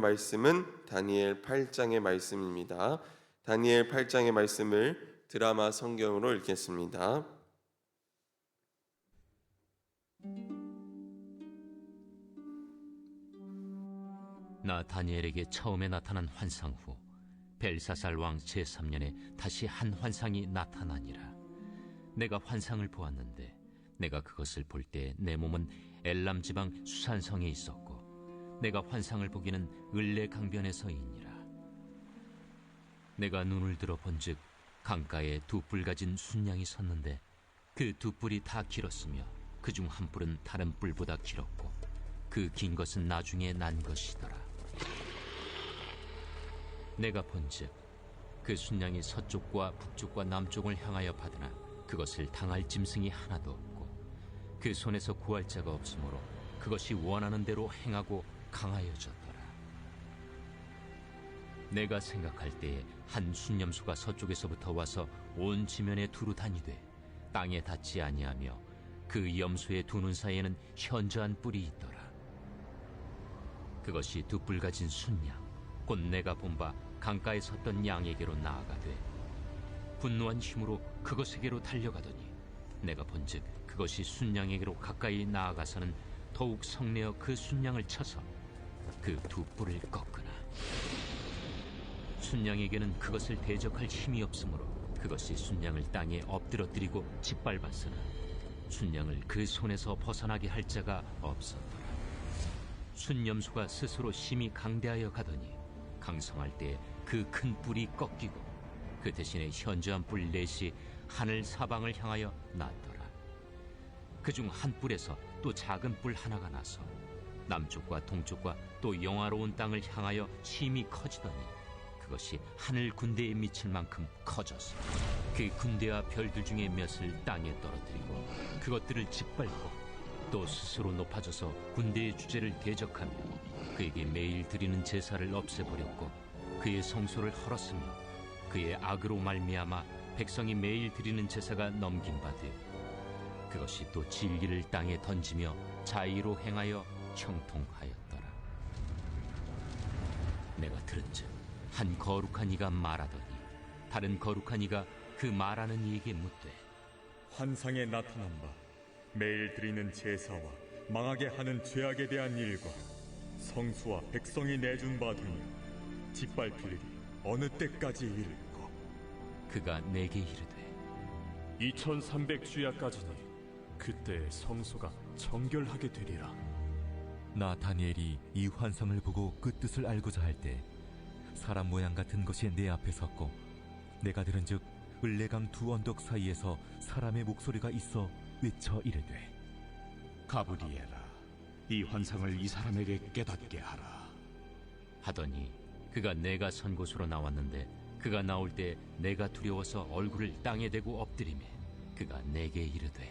말씀은 다니엘 8장의 말씀입니다. 다니엘 8장의 말씀을 드라마 성경으로 읽겠습니다. 나 다니엘에게 처음에 나타난 환상 후 벨사살 왕 제3년에 다시 한 환상이 나타나니라. 내가 환상을 보았는데 내가 그것을 볼 때 내 몸은 엘람 지방 수산성에 있었고 내가 환상을 보기는 을레 강변에서이니라. 내가 눈을 들어 본즉 강가에 두 뿔 가진 순양이 섰는데 그 두 뿔이 다 길었으며 그 중 한 뿔은 다른 뿔보다 길었고 그 긴 것은 나중에 난 것이더라. 내가 본즉 그 순양이 서쪽과 북쪽과 남쪽을 향하여 받으나 그것을 당할 짐승이 하나도 없고 그 손에서 구할 자가 없으므로 그것이 원하는 대로 행하고 강하여졌더라. 내가 생각할 때에 한 순념수가 서쪽에서부터 와서 온 지면에 두루 다니되 땅에 닿지 아니하며 그 염소의 두 눈 사이에는 현저한 뿔이 있더라. 그것이 두 뿔 가진 순양 곧 내가 본 바 강가에 섰던 양에게로 나아가되 분노한 힘으로 그것에게로 달려가더니 내가 본즉 그것이 순양에게로 가까이 나아가서는 더욱 성내어 그 순양을 쳐서 그 두 뿔을 꺾으나 순양에게는 그것을 대적할 힘이 없으므로 그것이 순양을 땅에 엎드러뜨리고 짓밟았으나 순양을 그 손에서 벗어나게 할 자가 없었더라. 순염소가 스스로 심히 강대하여 가더니 강성할 때 그 큰 뿔이 꺾이고 그 대신에 현저한 뿔 넷이 하늘 사방을 향하여 났더라. 그중 한 뿔에서 또 작은 뿔 하나가 나서 남쪽과 동쪽과 또 영화로운 땅을 향하여 심히 커지더니 그것이 하늘 군대에 미칠 만큼 커졌어. 그 군대와 별들 중에 몇을 땅에 떨어뜨리고 그것들을 짓밟고 또 스스로 높아져서 군대의 주제를 대적하며 그에게 매일 드리는 제사를 없애버렸고 그의 성소를 헐었으며 그의 악으로 말미암아 백성이 매일 드리는 제사가 넘긴 바되 그것이 또 진리를 땅에 던지며 자의로 행하여 형통하였더라 내가 들은즉 한 거룩한 이가 말하더니 다른 거룩한 이가 그 말하는 이에게 묻되 환상에 나타난 바 매일 드리는 제사와 망하게 하는 죄악에 대한 일과 성수와 백성이 내준 바 되며 짓밟힐 일이 어느 때까지 이를까 그가 내게 이르되 2300주야까지니 그때 성소가 정결하게 되리라. 나 다니엘이 이 환상을 보고 그 뜻을 알고자 할 때 사람 모양 같은 것이 내 앞에 섰고 내가 들은즉 을레강 두 언덕 사이에서 사람의 목소리가 있어 외쳐 이르되 가브리엘아, 이 환상을 이 사람에게 깨닫게 하라. 하더니 그가 내가 선 곳으로 나왔는데 그가 나올 때 내가 두려워서 얼굴을 땅에 대고 엎드리매 그가 내게 이르되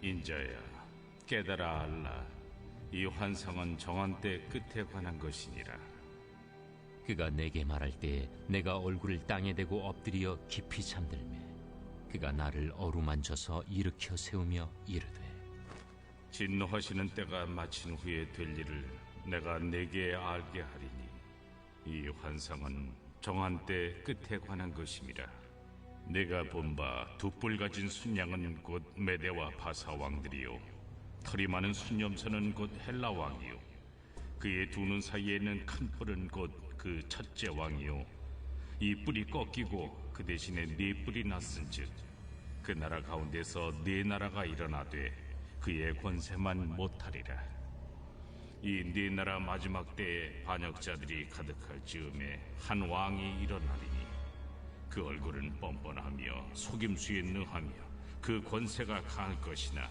인자야, 깨달아 알라. 이 환상은 정한 때 끝에 관한 것이니라. 그가 내게 말할 때에 내가 얼굴을 땅에 대고 엎드려 깊이 잠들매 그가 나를 어루만져서 일으켜 세우며 이르되 진노하시는 때가 마친 후에 될 일을 내가 내게 알게 하리니 이 환상은 정한 때 끝에 관한 것임이라. 내가 본 바 두 뿔 가진 순양은 곧 메대와 바사 왕들이요 털이 많은 순염소는 곧 헬라 왕이요. 그의 두 눈 사이에는 큰 뿔은 곧 그 첫째 왕이요. 이 뿔이 꺾이고 그 대신에 네 뿔이 났은즉 그 나라 가운데서 네 나라가 일어나되 그의 권세만 못하리라. 이 네 나라 마지막 때에 반역자들이 가득할 즈음에 한 왕이 일어나리니 그 얼굴은 뻔뻔하며 속임수에 능하며 그 권세가 강할 것이나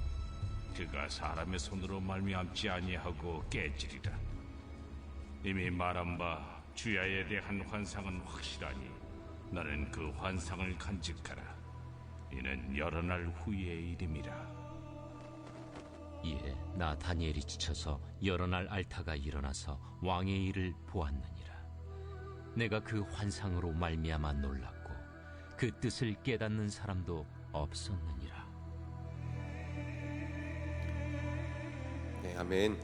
그가 사람의 손으로 말미암지 아니하고 깨지리라 이미 말한 바 주야에 대한 환상은 확실하니 나는 그 환상을 간직하라. 이는 여러 날 후의 일임이라. 이에 예, 나 다니엘이 지쳐서 여러 날 앓다가 일어나서 왕의 일을 보았느니라. 내가 그 환상으로 말미암아 놀랐고 그 뜻을 깨닫는 사람도 없었느니라. 아멘.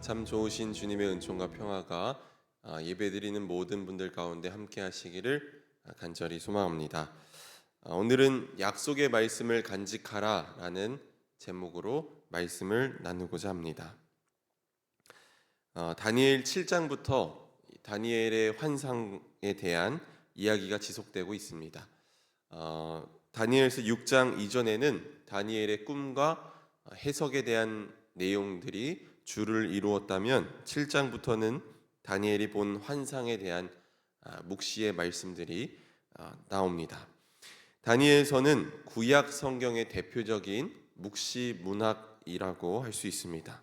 참 좋으신 주님의 은총과 평화가 아, 예배드리는 모든 분들 가운데 함께 하시기를 아, 간절히 소망합니다. 아, 오늘은 약속의 말씀을 간직하라라는 제목으로 말씀을 나누고자 합니다. 어, 다니엘 7장부터 다니엘의 환상에 대한 이야기가 지속되고 있습니다. 어, 다니엘서 6장 이전에는 다니엘의 꿈과 해석에 대한 내용들이 주를 이루었다면 7장부터는 다니엘이 본 환상에 대한 아, 묵시의 말씀들이 아, 나옵니다. 다니엘서는 구약 성경의 대표적인 묵시 문학이라고 할 수 있습니다.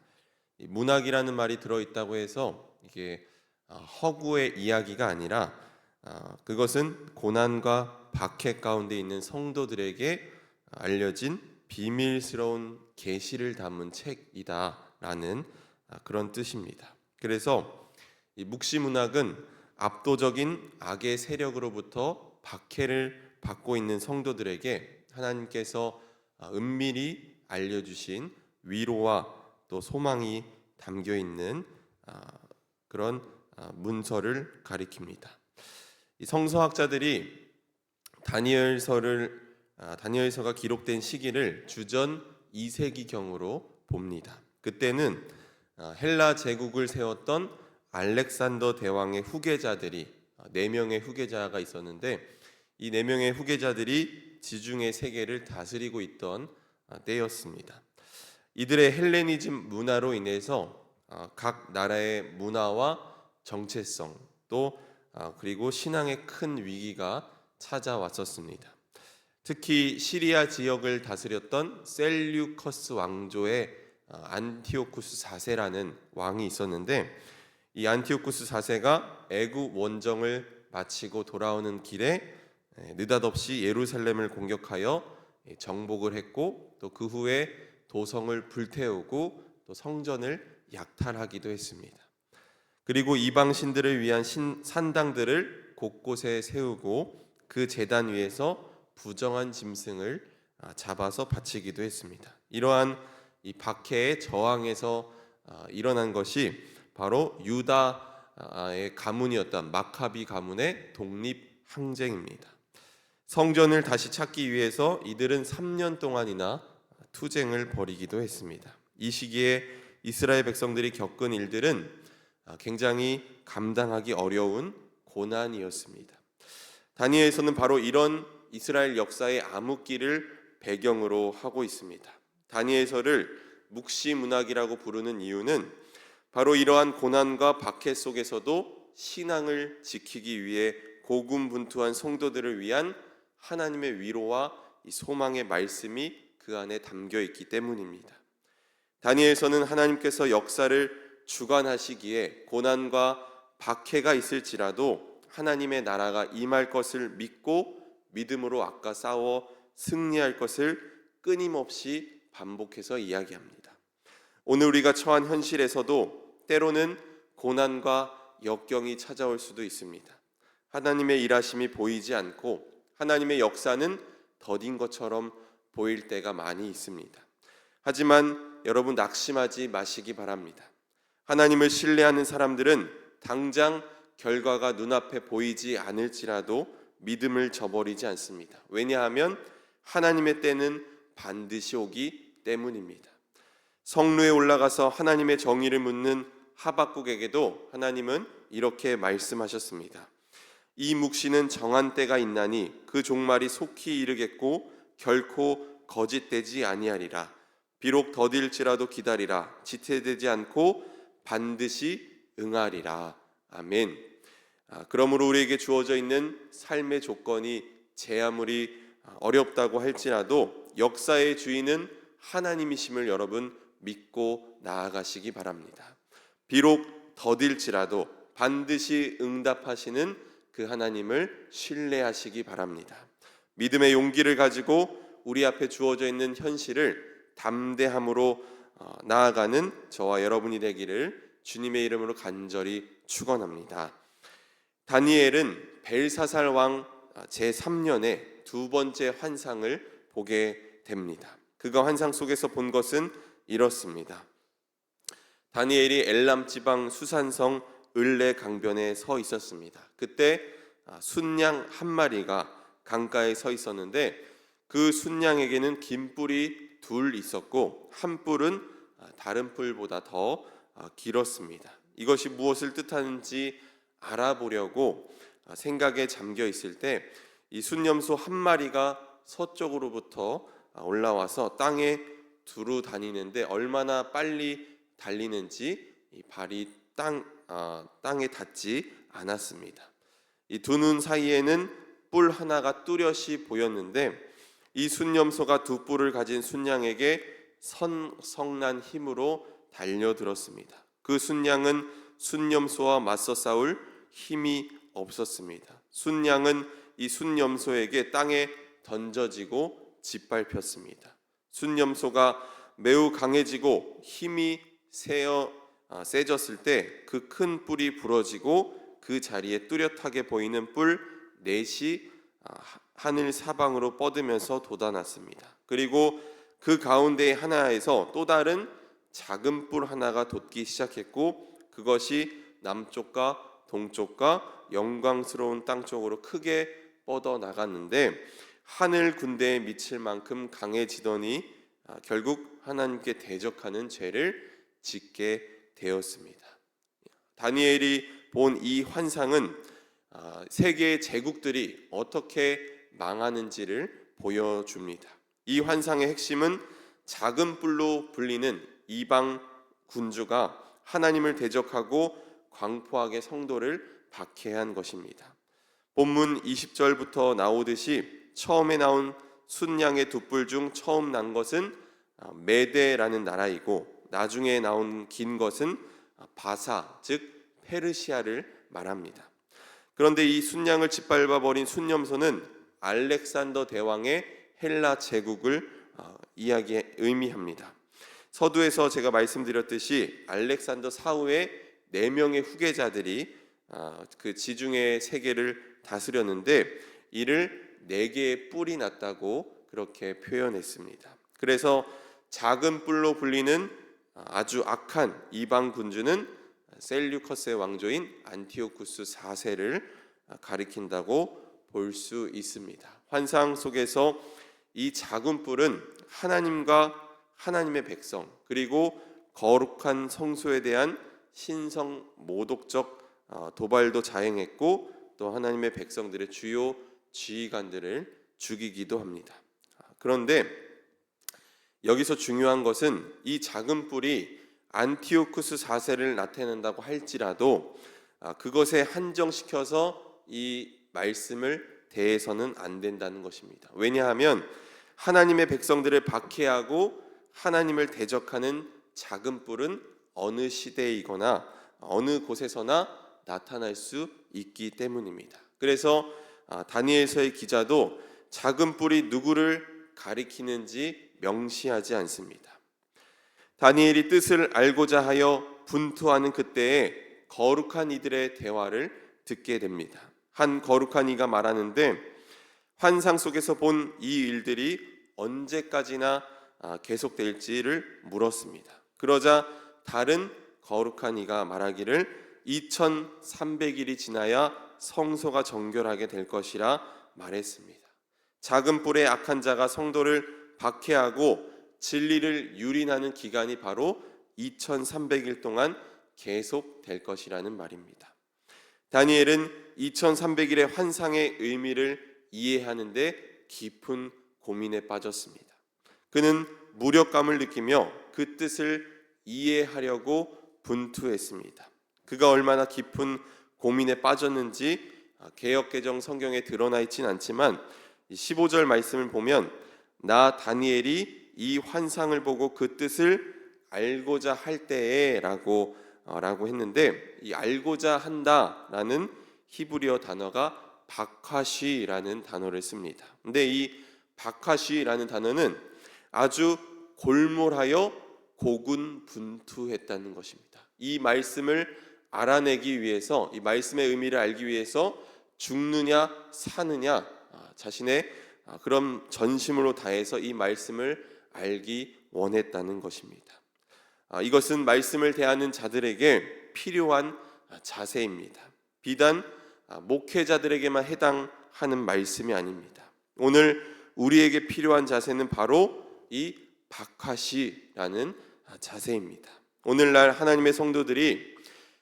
이 문학이라는 말이 들어있다고 해서 이게 아, 허구의 이야기가 아니라 아, 그것은 고난과 박해 가운데 있는 성도들에게 알려진 비밀스러운 계시를 담은 책이다라는 아, 그런 뜻입니다. 그래서 이 묵시 문학은 압도적인 악의 세력으로부터 박해를 받고 있는 성도들에게 하나님께서 아, 은밀히 알려주신 위로와 또 소망이 담겨 있는 아, 그런 아, 문서를 가리킵니다. 이 성서학자들이 다니엘서를 아, 다니엘서가 기록된 시기를 주전 2세기경으로 봅니다. 그때는 아, 헬라 제국을 세웠던 알렉산더 대왕의 후계자들이 아, 네 명의 후계자가 있었는데 이 네 명의 후계자들이 지중해 세계를 다스리고 있던 아, 때였습니다. 이들의 헬레니즘 문화로 인해서 아, 각 나라의 문화와 정체성 또 아, 그리고 신앙의 큰 위기가 찾아왔었습니다. 특히 시리아 지역을 다스렸던 셀류커스 왕조의 아, 안티오쿠스 4세라는 왕이 있었는데 이 안티오쿠스 4세가 애굽 원정을 마치고 돌아오는 길에 에, 느닷없이 예루살렘을 공격하여 예, 정복을 했고 또 그 후에 도성을 불태우고 또 성전을 약탈하기도 했습니다. 그리고 이방 신들을 위한 신, 산당들을 곳곳에 세우고 그 제단 위에서 부정한 짐승을 아, 잡아서 바치기도 했습니다. 이러한 이 박해의 저항에서 아, 일어난 것이 바로 유다의 가문이었던 마카비 가문의 독립 항쟁입니다. 성전을 다시 찾기 위해서 이들은 3년 동안이나 투쟁을 벌이기도 했습니다. 이 시기에 이스라엘 백성들이 겪은 일들은 아, 굉장히 감당하기 어려운 고난이었습니다. 다니엘서는 바로 이런 이스라엘 역사의 암흑기를 배경으로 하고 있습니다. 다니엘서를 묵시 문학이라고 부르는 이유는 바로 이러한 고난과 박해 속에서도 신앙을 지키기 위해 고군분투한 성도들을 위한 하나님의 위로와 이 소망의 말씀이 그 안에 담겨 있기 때문입니다. 다니엘서는 하나님께서 역사를 주관하시기에 고난과 박해가 있을지라도 하나님의 나라가 임할 것을 믿고 믿음으로 아까 싸워 승리할 것을 끊임없이 반복해서 이야기합니다. 오늘 우리가 처한 현실에서도 때로는 고난과 역경이 찾아올 수도 있습니다. 하나님의 일하심이 보이지 않고 하나님의 역사는 더딘 것처럼 보일 때가 많이 있습니다. 하지만 여러분 낙심하지 마시기 바랍니다. 하나님을 신뢰하는 사람들은 당장 결과가 눈앞에 보이지 않을지라도 믿음을 저버리지 않습니다. 왜냐하면 하나님의 때는 반드시 오기 때문입니다. 성루에 올라가서 하나님의 정의를 묻는 하박국에게도 하나님은 이렇게 말씀하셨습니다. 이 묵시는 정한 때가 있나니 그 종말이 속히 이르겠고 결코 거짓되지 아니하리라. 비록 더딜지라도 기다리라. 지체되지 않고 반드시 응하리라. 아멘. 아, 그러므로 우리에게 주어져 있는 삶의 조건이 제 아무리 어렵다고 할지라도 역사의 주인은 하나님이심을 여러분 믿고 나아가시기 바랍니다. 비록 더딜지라도 반드시 응답하시는 그 하나님을 신뢰하시기 바랍니다. 믿음의 용기를 가지고 우리 앞에 주어져 있는 현실을 담대함으로 어, 나아가는 저와 여러분이 되기를 주님의 이름으로 간절히 축원합니다. 다니엘은 벨사살 왕 제 3년에 두 번째 환상을 보게 됩니다. 그가 환상 속에서 본 것은 이렇습니다. 다니엘이 엘람 지방 수산성 을레 강변에 서 있었습니다. 그때 아, 순양 한 마리가 강가에 서 있었는데 그 순양에게는 긴 뿔이 둘 있었고 한 뿔은 아, 다른 뿔보다 더 아, 길었습니다. 이것이 무엇을 뜻하는지 알아보려고 아, 생각에 잠겨 있을 때 이 순념소 한 마리가 서쪽으로부터 아, 올라와서 땅에 두루 다니는데 얼마나 빨리 달리는지 이 발이 땅 아, 땅에 닿지 않았습니다. 이 두 눈 사이에는 뿔 하나가 뚜렷이 보였는데 이 순념소가 두 뿔을 가진 순양에게 선 성난 힘으로 달려들었습니다. 그 순양은 순념소와 맞서 싸울 힘이 없었습니다. 순양은 이 순념소에게 땅에 던져지고 짓밟혔습니다. 순념소가 매우 강해지고 힘이 세어 아, 세졌을 때 그 큰 뿔이 부러지고 그 자리에 뚜렷하게 보이는 뿔 넷이 아, 하- 하늘 사방으로 뻗으면서 돋아났습니다. 그리고 그 가운데 하나에서 또 다른 작은 뿔 하나가 돋기 시작했고 그것이 남쪽과 동쪽과 영광스러운 땅 쪽으로 크게 뻗어 나갔는데 하늘 군대에 미칠 만큼 강해지더니 아, 결국 하나님께 대적하는 죄를 짓게 되었습니다. 다니엘이 본 이 환상은 아, 세계의 제국들이 어떻게 망하는지를 보여줍니다. 이 환상의 핵심은 작은 뿔로 불리는 이방 군주가 하나님을 대적하고 광포하게 성도를 박해한 것입니다. 본문 20절부터 나오듯이 처음에 나온 순양의 두 뿔 중 처음 난 것은 아, 메데라는 나라이고 나중에 나온 긴 것은 아, 바사 즉 페르시아를 말합니다. 그런데 이 순양을 짓밟아 버린 순념소는 알렉산더 대왕의 헬라 제국을 아, 이야기 의미합니다. 서두에서 제가 말씀드렸듯이 알렉산더 사후에 네 명의 후계자들이 아, 그 지중해 세계를 다스렸는데 이를 네 개의 뿔이 났다고 그렇게 표현했습니다. 그래서 작은 뿔로 불리는 아주 악한 이방 군주는 셀류커스의 왕조인 안티오쿠스 4세를 가리킨다고 볼 수 있습니다. 환상 속에서 이 작은 뿔은 하나님과 하나님의 백성 그리고 거룩한 성소에 대한 신성 모독적 어, 도발도 자행했고 또 하나님의 백성들의 주요 지휘관들을 죽이기도 합니다. 아, 그런데 여기서 중요한 것은 이 작은 뿔이 안티오쿠스 4세를 나타낸다고 할지라도 아, 그것에 한정시켜서 이 말씀을 대해서는 안 된다는 것입니다. 왜냐하면 하나님의 백성들을 박해하고 하나님을 대적하는 작은 뿔은 어느 시대이거나 어느 곳에서나 나타날 수 있기 때문입니다. 그래서 아, 다니엘서의 기자도 작은 뿔이 누구를 가리키는지 명시하지 않습니다. 다니엘이 뜻을 알고자 하여 분투하는 그때에 거룩한 이들의 대화를 듣게 됩니다. 한 거룩한 이가 말하는데 환상 속에서 본 이 일들이 언제까지나 아, 계속될지를 물었습니다. 그러자 다른 거룩한 이가 말하기를 2300일이 지나야 성소가 정결하게 될 것이라 말했습니다. 작은 뿔의 악한 자가 성도를 박해하고 진리를 유린하는 기간이 바로 2300일 동안 계속될 것이라는 말입니다. 다니엘은 2300일의 환상의 의미를 이해하는데 깊은 고민에 빠졌습니다. 그는 무력감을 느끼며 그 뜻을 이해하려고 분투했습니다. 그가 얼마나 깊은 고민에 빠졌는지 아, 개역개정 성경에 드러나 있진 않지만 15절 말씀을 보면 나 다니엘이 이 환상을 보고 그 뜻을 알고자 할 때에라고 어, 라고 했는데 이 알고자 한다라는 히브리어 단어가 바카시라는 단어를 씁니다. 근데 이 바카시라는 단어는 아주 골몰하여 고군분투했다는 것입니다. 이 말씀을 알아내기 위해서 이 말씀의 의미를 알기 위해서 죽느냐 사느냐 아, 자신의 아, 그런 전심으로 다해서 이 말씀을 알기 원했다는 것입니다. 아, 이것은 말씀을 대하는 자들에게 필요한 아, 자세입니다. 비단 아, 목회자들에게만 해당하는 말씀이 아닙니다. 오늘 우리에게 필요한 자세는 바로 이 박하시라는 아, 자세입니다. 오늘날 하나님의 성도들이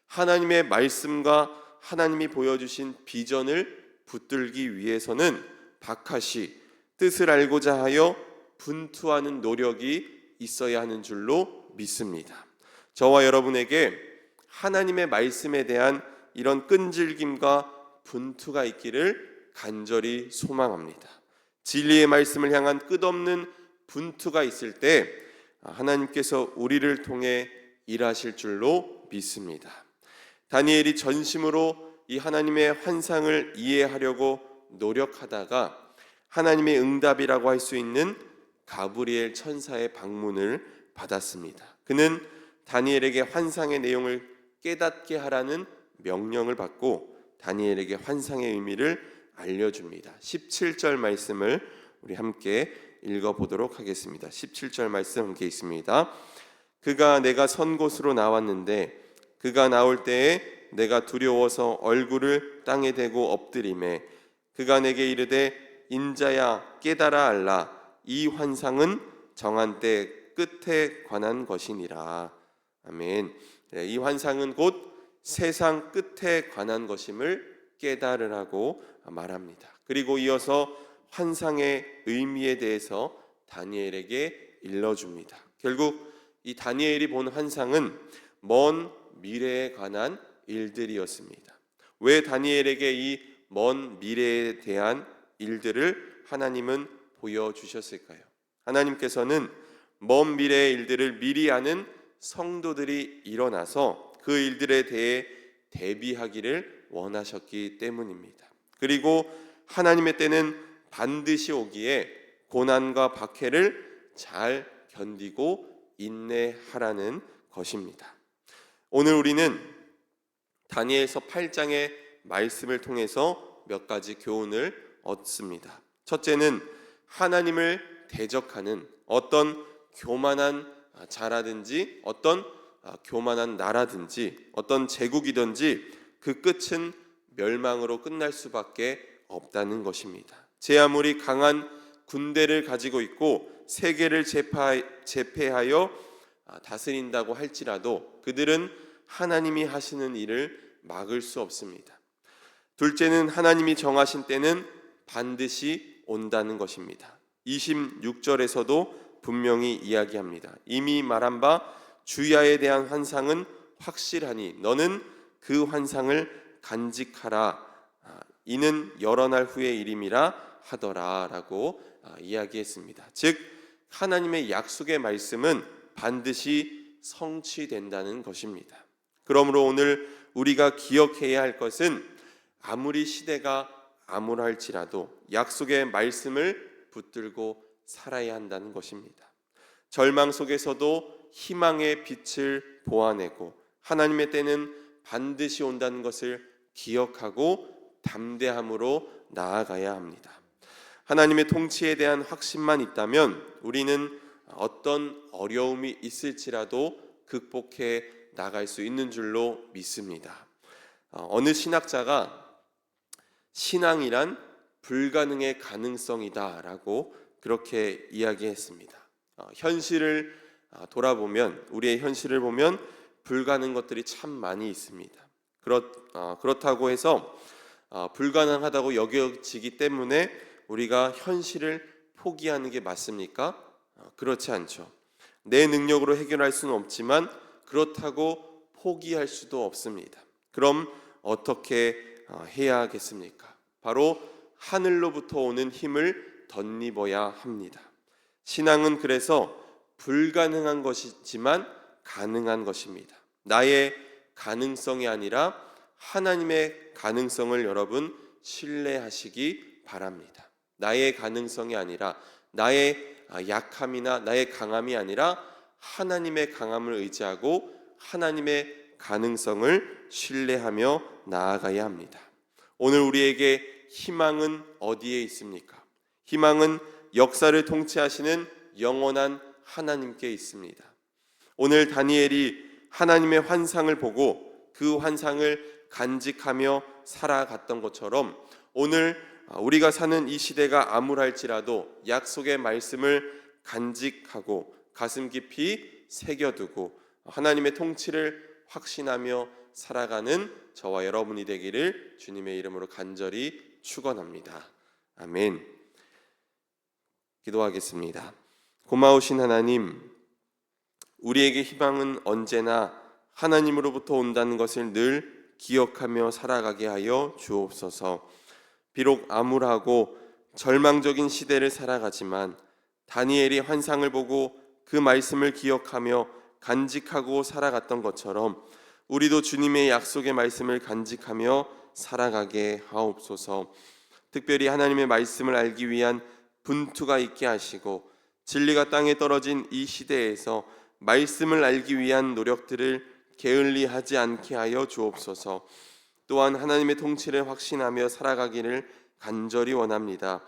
하나님의 말씀과 하나님이 보여주신 비전을 붙들기 위해서는 박하시 뜻을 알고자 하여 분투하는 노력이 있어야 하는 줄로 믿습니다. 저와 여러분에게 하나님의 말씀에 대한 이런 끈질김과 분투가 있기를 간절히 소망합니다. 진리의 말씀을 향한 끝없는 분투가 있을 때 하나님께서 우리를 통해 일하실 줄로 믿습니다. 다니엘이 전심으로 이 하나님의 환상을 이해하려고 노력하다가 하나님의 응답이라고 할 수 있는 가브리엘 천사의 방문을 받았습니다. 그는 다니엘에게 환상의 내용을 깨닫게 하라는 명령을 받고 다니엘에게 환상의 의미를 알려줍니다. 17절 말씀을 우리 함께 읽어보도록 하겠습니다. 17절 말씀 함께 있습니다. 그가 내가 선 곳으로 나왔는데 그가 나올 때에 내가 두려워서 얼굴을 땅에 대고 엎드림에 그가 내게 이르되 인자야 깨달아 알라 이 환상은 정한 때 끝에 관한 것이니라 아멘. 네, 이 환상은 곧 세상 끝에 관한 것임을 깨달으라고 말합니다. 그리고 이어서 환상의 의미에 대해서 다니엘에게 일러줍니다. 결국 이 다니엘이 본 환상은 먼 미래에 관한 일들이었습니다. 왜 다니엘에게 이 먼 미래에 대한 일들을 하나님은 보여주셨을까요? 하나님께서는 먼 미래의 일들을 미리 아는 성도들이 일어나서 그 일들에 대해 대비하기를 원하셨기 때문입니다. 그리고 하나님의 때는 반드시 오기에 고난과 박해를 잘 견디고 인내하라는 것입니다. 오늘 우리는 다니엘서 8장의 말씀을 통해서 몇 가지 교훈을 얻습니다. 첫째는 하나님을 대적하는 어떤 교만한 자라든지 어떤 교만한 나라든지 어떤 제국이든지 그 끝은 멸망으로 끝날 수밖에 없다는 것입니다. 제 아무리 강한 군대를 가지고 있고 세계를 제패하여 다스린다고 할지라도 그들은 하나님이 하시는 일을 막을 수 없습니다. 둘째는 하나님이 정하신 때는 반드시 온다는 것입니다. 26절에서도 분명히 이야기합니다. 이미 말한 바 주야에 대한 환상은 확실하니 너는 그 환상을 간직하라. 아, 이는 여러 날 후의 일임이라 하더라라고 아, 이야기했습니다. 즉 하나님의 약속의 말씀은 반드시 성취된다는 것입니다. 그러므로 오늘 우리가 기억해야 할 것은 아무리 시대가 암울할지라도 약속의 말씀을 붙들고 살아야 한다는 것입니다. 절망 속에서도 희망의 빛을 보아내고 하나님의 때는 반드시 온다는 것을 기억하고 담대함으로 나아가야 합니다. 하나님의 통치에 대한 확신만 있다면 우리는 어떤 어려움이 있을지라도 극복해 나갈 수 있는 줄로 믿습니다. 어, 어느 신학자가 신앙이란 불가능의 가능성이다라고 그렇게 이야기했습니다. 어, 현실을 어, 돌아보면 우리의 현실을 보면 불가능 것들이 참 많이 있습니다. 그렇 그렇다고 해서 불가능하다고 여겨지기 때문에 우리가 현실을 포기하는 게 맞습니까? 그렇지 않죠. 내 능력으로 해결할 수는 없지만 그렇다고 포기할 수도 없습니다. 그럼 어떻게 해야 하겠습니까? 바로 하늘로부터 오는 힘을 덧입어야 합니다. 신앙은 그래서 불가능한 것이지만 가능한 것입니다. 나의 가능성이 아니라 하나님의 가능성을 여러분 신뢰하시기 바랍니다. 나의 가능성이 아니라 나의 아, 약함이나 나의 강함이 아니라 하나님의 강함을 의지하고 하나님의 가능성을 신뢰하며 나아가야 합니다. 오늘 우리에게 희망은 어디에 있습니까? 희망은 역사를 통치하시는 영원한 하나님께 있습니다. 오늘 다니엘이 하나님의 환상을 보고 그 환상을 간직하며 살아갔던 것처럼 오늘 우리가 사는 이 시대가 암울할지라도 약속의 말씀을 간직하고 가슴 깊이 새겨두고 하나님의 통치를 확신하며 살아가는 저와 여러분이 되기를 주님의 이름으로 간절히 축원합니다. 아멘. 기도하겠습니다. 고마우신 하나님, 우리에게 희망은 언제나 하나님으로부터 온다는 것을 늘 기억하며 살아가게 하여 주옵소서. 비록 암울하고 절망적인 시대를 살아가지만 다니엘이 환상을 보고 그 말씀을 기억하며 간직하고 살아갔던 것처럼 우리도 주님의 약속의 말씀을 간직하며 살아가게 하옵소서. 특별히 하나님의 말씀을 알기 위한 분투가 있게 하시고 진리가 땅에 떨어진 이 시대에서 말씀을 알기 위한 노력들을 게을리하지 않게 하여 주옵소서. 또한 하나님의 통치를 확신하며 살아가기를 간절히 원합니다.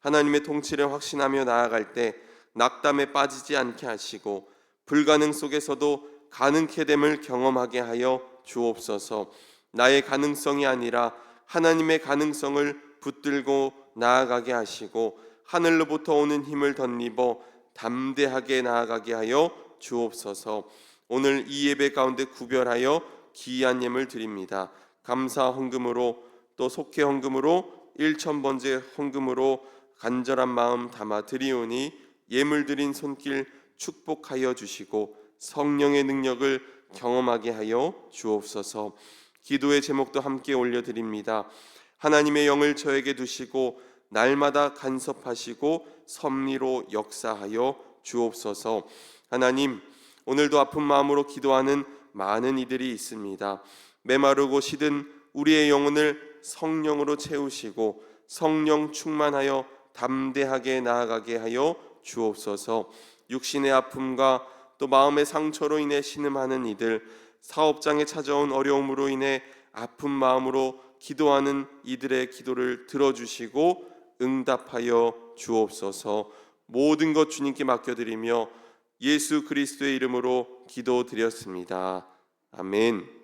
하나님의 통치를 확신하며 나아갈 때 낙담에 빠지지 않게 하시고 불가능 속에서도 가능케 됨을 경험하게 하여 주옵소서. 나의 가능성이 아니라 하나님의 가능성을 붙들고 나아가게 하시고 하늘로부터 오는 힘을 덧입어 담대하게 나아가게 하여 주옵소서. 오늘 이 예배 가운데 구별하여 귀한 예물 드립니다. 감사 헌금으로 또 속회 헌금으로 일천 번째 헌금으로 간절한 마음 담아 드리오니 예물 드린 손길 축복하여 주시고 성령의 능력을 경험하게 하여 주옵소서. 기도의 제목도 함께 올려 드립니다. 하나님의 영을 저에게 두시고 날마다 간섭하시고 섭리로 역사하여 주옵소서. 하나님, 오늘도 아픈 마음으로 기도하는 많은 이들이 있습니다. 메마르고 시든 우리의 영혼을 성령으로 채우시고 성령 충만하여 담대하게 나아가게 하여 주옵소서. 육신의 아픔과 또 마음의 상처로 인해 신음하는 이들, 사업장에 찾아온 어려움으로 인해 아픈 마음으로 기도하는 이들의 기도를 들어주시고 응답하여 주옵소서. 모든 것 주님께 맡겨드리며 예수 그리스도의 이름으로 기도드렸습니다. 아멘.